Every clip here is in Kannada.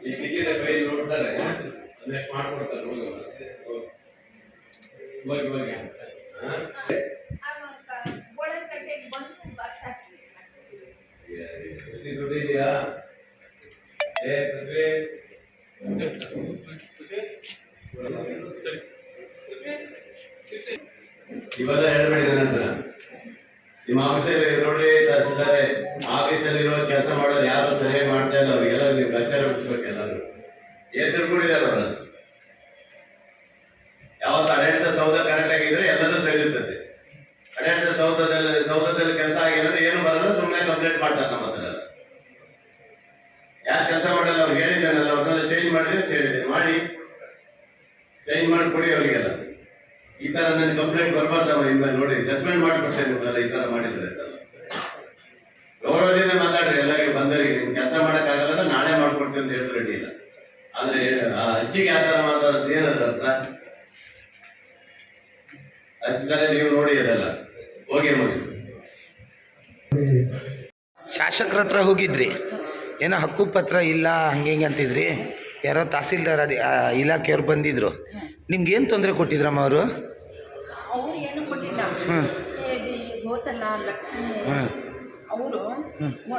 ಈ ಸಿಕ್ಕಿದ ಕೈ ನೋಡ್ತಾರೆ ಅದೆಷ್ಟು ಮಾಡ್ಕೊಡ್ತಾರೆ ಹೋಗಿ ಹೋಗಿ? ಎಷ್ಟು ದುಡ್ಡಿದೆಯಾ ಏ ಇವೆಲ್ಲ ಹೇಳ್ಬೇಡಿ ನನ್ನ ಹತ್ರ. ನಿಮ್ಮ ಆಫೀಸಲ್ಲಿ ನೋಡಿ ತಹಸೀಲ್ದಾರೆ ಆಫೀಸಲ್ಲಿ ಇರೋ ಕೆಲಸ ಮಾಡೋರು ಯಾರು ಸರಿಯಾಗಿ ಮಾಡ್ತಾ ಇಲ್ಲ, ಅವ್ರಿಗೆಲ್ಲ ನೀವು ಪ್ರಚಾರ ಬಿಡಿಸ್ಬೇಕು ಎಲ್ಲರೂ ಏನ್ ತಿಳ್ಕೊಂಡಿದ್ದಾರೆ ಅವ್ರ ಯಾವತ್ತು ಅಡಳಿತ ಸೌಧ ಕರೆಕ್ಟ್ ಆಗಿದ್ರೆ ಎಲ್ಲರೂ ಸರಿ ಇರ್ತದೆ. ಅಡಳಿತ ಸೌಧದಲ್ಲಿ ಸೌಧದಲ್ಲಿ ಕೆಲಸ ಆಗಿಲ್ಲ ಏನು ಬರಲ್ಲ ಸುಮ್ಮನೆ ಕಂಪ್ಲೇಂಟ್ ಮಾಡ್ತಾರೆ ನಮ್ಮ ಹತ್ರ. ಯಾರು ಕೆಲಸ ಮಾಡಲ್ಲ, ಅವ್ರು ಹೇಳಿದ್ದಾನಲ್ಲ ಅವ್ರನ್ನೆಲ್ಲ ಚೇಂಜ್ ಮಾಡಿ ಅಂತ ಹೇಳಿದ್ದೀನಿ ಮಾಡಿ. ಚೇಂಜ್ ಮಾಡಿ ಕೊಡಿ ಅವರಿಗೆಲ್ಲ. ಈ ತರ ನನಗೆ ಕಂಪ್ಲೇಂಟ್ ಬರ್ಬಾರ್ದವ ಇನ್ಮೇಲೆ ನೋಡಿ ಮಾಡಿ ಮಾಡಿಕೊಡ್ತೇನೆ ನಿಮ್ಗೆಲ್ಲ ಈ ತರ ಮಾಡಿದ್ರೆ ಗೌರವದಿಂದ ಮಾತಾಡ್ರಿ, ಎಲ್ಲರಿಗೂ ಬಂದರಿಗೆ ನಿಮ್ ಕೆಲಸ ಮಾಡಕ್ಕಾಗಲ್ಲ ನಾಳೆ ಮಾಡ್ಕೊಡ್ತೀನಿ ಅಂತ ಹೇಳಿದ್ರು ಅಡ್ಡಿಲ್ಲ ಆದ್ರೆ, ಆ ಅಜ್ಜಿಗೆ ಆ ಮಾತಾಡೋದು ಏನದ ಅರ್ಥ? ಅಷ್ಟೇ ನೀವು ನೋಡಿ ಅದೆಲ್ಲ. ಹೋಗಿ ನೋಡಿ ಶಾಸಕರ ಹತ್ರ ಹೋಗಿದ್ರಿ. ಏನೋ ಹಕ್ಕು ಪತ್ರ ಇಲ್ಲ, ಹಂಗೆ ಹಿಂಗೆ ಅಂತಿದ್ರಿ? ಯಾರೋ ತಹಸೀಲ್ದಾರ್ ಅದೇ ಆ, ಇಲಾಖೆಯವ್ರು ಬಂದಿದ್ರು ಏನು ತೊಂದರೆ ಕೊಟ್ಟಿದ್ರಮ್ಮ ಅವರು ಅವ್ರು ಏನು ಕೊಟ್ಟಿಲ್ಲ ಹ್ಮ್. ಇದು ಗೋತಲ್ಲ ಲಕ್ಷ್ಮಿ. ಅವರು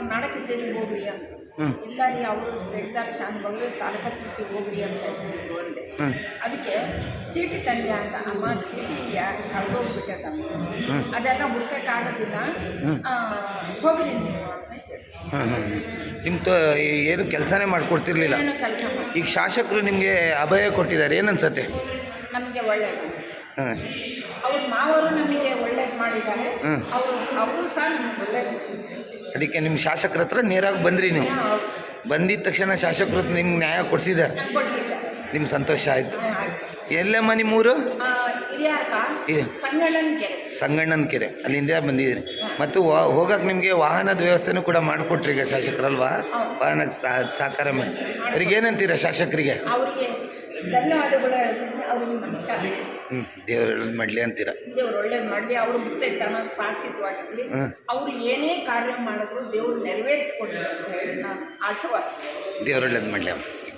ನಾಡ ಕಚೇರಿಗೆ ಹೋಗ್ರಿ ಅಂತ ಹ್ಮ್. ಇಲ್ಲ ರೀ ಅವರು ಸೆಕ್ದಾರ್ ಶಾನ್ ಬಗ್ರೆ ತಾಲೂಕು ಆಫೀಸಿಗೆ ಹೋಗ್ರಿ ಅಂತ ಹೇಳಿದ್ರು ಒಂದೇ ಹ್ಮ್. ಅದಕ್ಕೆ ಚೀಟಿ ತಂದೆ ಅಂತ ಅಮ್ಮ ಚೀಟಿ ಯಾಕೆ ಕಳ್ದೋಗ್ಬಿಟ್ಟದಮ್ಮ. ಅದೆಲ್ಲ ಹುಡ್ಕಕ್ಕಾಗೋದಿಲ್ಲ. ಆ, ಹೋಗ್ರಿ ನೀವು ಅಂತ ಹಾಂ ಹಾಂ ನಿಮ್ಮ ತೊ ಏನು ಕೆಲಸನೇ ಮಾಡಿಕೊಡ್ತಿರ್ಲಿಲ್ಲ. ಏನು ಕೆಲಸ ಮಾಡಿ ಈಗ ಶಾಸಕರು ನಿಮಗೆ ಅಭಯ ಕೊಟ್ಟಿದ್ದಾರೆ ಏನನ್ಸತ್ತೆ? ನಮಗೆ ಒಳ್ಳೇದು ಅನಿಸ್ತು ಹಾಂ. ಅವ್ರು ಮಾವರು ನಮಗೆ ಒಳ್ಳೇದು ಮಾಡಿದ್ದಾರೆ. ಹ್ಮ್. ಅವರು ಅವರು ಸಹ ನಮಗೆ ಒಳ್ಳೇದು ಮಾಡಿದ್ದಾರೆ ಅದಕ್ಕೆ ನಿಮ್ಮ ಶಾಸಕರ ಹತ್ರ ನೇರಾಗಿ ಬಂದ್ರಿ ನೀವು. ಬಂದಿದ ತಕ್ಷಣ ಶಾಸಕರು ನಿಮ್ಗೆ ನ್ಯಾಯ ಕೊಡಿಸಿದ್ದಾರೆ. ನಿಮ್ಗೆ ಸಂತೋಷ ಆಯಿತು. ಎಲ್ಲಮ್ಮ ನಿಮ್ಮೂರು. ಸಂಗಣ್ಣನ ಕೆರೆ ಅಲ್ಲಿಂದ ಬಂದಿದ್ದೀನಿ. ಮತ್ತು ಹೋಗಕ್ಕೆ ನಿಮಗೆ ವಾಹನದ ವ್ಯವಸ್ಥೆನೂ ಕೂಡ ಮಾಡಿಕೊಟ್ರಿ ಈಗ ಶಾಸಕರಲ್ವಾ? ವಾಹನಕ್ಕೆ ಸಹ- ಸಹಕಾರ ಮಾಡಿ ಅವ್ರಿಗೆ ಏನಂತೀರಾ ಶಾಸಕರಿಗೆ? ಹ್ಞೂ ದೇವ್ರು ಮಾಡಲಿ ಅಂತೀರ? ದೇವ್ರು ಒಳ್ಳೇದು ಮಾಡಲಿ. ಅವರು ಮುತ್ತೈತನ ಶಾಶ್ವತವಾಗಿರಲಿ. ಅವರು ಏನೇ ಕಾರ್ಯ ಮಾಡಿದ್ರು ದೇವ್ರು ನೆರವೇರಿಸ್ಕೊಡ್ಲಿ ಅಂತ ಹೇಳಿ ನಾನು ಆಶೀರ್ವಾದ. ದೇವ್ರು ಒಳ್ಳೇದು ಮಾಡಲಿ ಅಮ್ಮ.